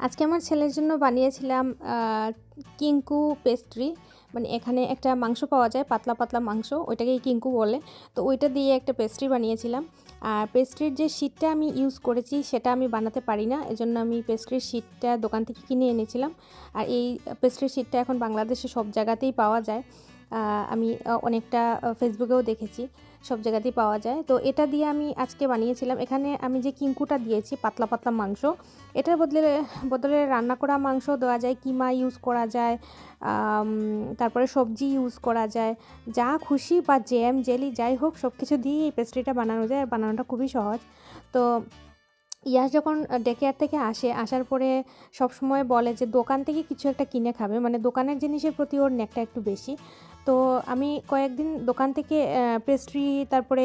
আজকে আমার ছেলের জন্য বানিয়েছিলাম কিঙ্কু পেস্ট্রি মানে এখানে একটা মাংস পাওয়া যায়, পাতলা পাতলা মাংস, ওইটাকেই কিঙ্কু বলে। তো ওইটা দিয়ে একটা পেস্ট্রি বানিয়েছিলাম। আর পেস্ট্রির যে শিটটা আমি ইউজ করেছি, সেটা আমি বানাতে পারি না। এজন্য আমি পেস্ট্রির শিটটা দোকান থেকে কিনে এনেছিলাম। আর এই পেস্ট্রির শিটটা এখন বাংলাদেশে সব জায়গাতেই পাওয়া যায়। আমি অনেকটা ফেসবুকেও দেখেছি, সব জায়গাতেই পাওয়া যায়। তো এটা দিয়ে আমি আজকে বানিয়েছিলাম। এখানে আমি যে কিঙ্কুটা দিয়েছি, পাতলা পাতলা মাংস, এটার বদলে বদলে রান্না করা মাংস দেওয়া যায়। কিমা ইউজ করা যায় তারপরে সবজি ইউজ করা যায়। যা খুশি বা জ্যাম, জেলি, যাই হোক সব কিছু দিয়ে এই পেস্ট্রিটা বানানো যায়। আর বানানোটা খুবই সহজ। তো ইয়াস যখন ডেকেয়ার থেকে আসে, আসার পরে সব সময় বলে যে, দোকান থেকে কিছু একটা কিনে খাবে। মানে দোকানের জিনিসের প্রতি ওর নেকটা একটু বেশি। তো আমি কয়েকদিন দোকান থেকে পেস্ট্রি তারপরে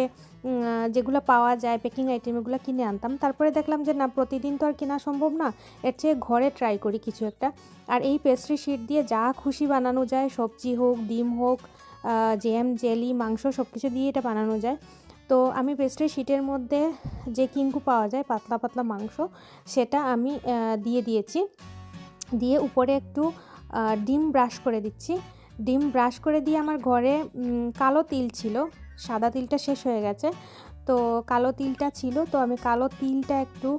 যেগুলো পাওয়া যায় পেকিং আইটেম এগুলো কিনে আনতাম। তারপরে দেখলাম যে, না, প্রতিদিন তো আর কেনা সম্ভব না। এর চেয়ে ঘরে ট্রাই করি কিছু একটা। আর এই পেস্ট্রি শিট দিয়ে যা খুশি বানানো যায়, সবজি হোক, ডিম হোক জ্যাম জেলি মাংস সব কিছু দিয়ে এটা বানানো যায়। তো আমি পেস্ট্রি শিটের মধ্যে যে কিঙ্কু পাওয়া যায়, পাতলা পাতলা মাংস, সেটা আমি দিয়ে দিয়েছি। দিয়ে উপরে একটু ডিম ব্রাশ করে দিচ্ছি। ডিম ব্রাশ করে দিয়ে আমার ঘরে কালো তিল ছিল। সাদা তিলটা শেষ হয়ে গেছে। তো কালো তিলটা ছিল, তো আমি কালো তিলটা একটু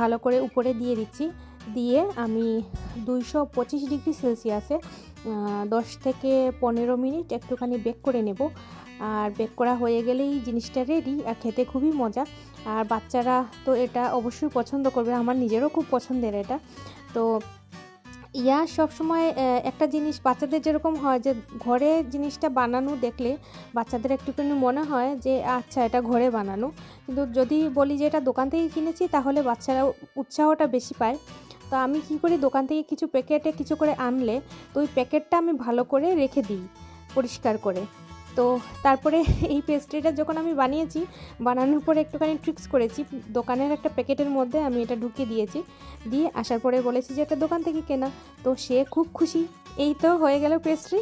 ভালো করে উপরে দিয়ে দিচ্ছি। দিয়ে আমি দুইশো পঁচিশ ডিগ্রি সেলসিয়াসে দশ থেকে পনেরো মিনিট একটুখানি বেক করে নেব। আর বেক করা হয়ে গেলেই জিনিসটা রেডি আর খেতে খুবই মজা। আর বাচ্চারা তো এটা অবশ্যই পছন্দ করবে, আমার নিজেরও খুব পছন্দের এটা। তো ইয়া সবসময় একটা জিনিস বাচ্চাদের যেরকম হয় যে ঘরে জিনিসটা বানানো দেখলে বাচ্চাদের একটুখানি মনে হয় যে আচ্ছা এটা ঘরে বানানো। কিন্তু যদি বলি যে, এটা দোকান থেকে কিনেছি, তাহলে বাচ্চারা উৎসাহটা বেশি পায়। তো আমি কি করি, দোকান থেকে কিছু প্যাকেটে কিছু করে আনলে, তো ওই প্যাকেটটা আমি ভালো করে রেখে দিই, পরিষ্কার করে। তো তারপরে এই পেস্ট্রিটা যখন আমি বানিয়েছি, বানানোর পরে একটুখানি ট্রিক্স করেছি। দোকানের একটা প্যাকেটের মধ্যে আমি এটা ঢুকিয়ে দিয়েছি। দিয়ে আসার পরে বলেছি যে, এটা দোকান থেকে কেনা। তো সে খুব খুশি। এই তো হয়ে গেল পেস্ট্রি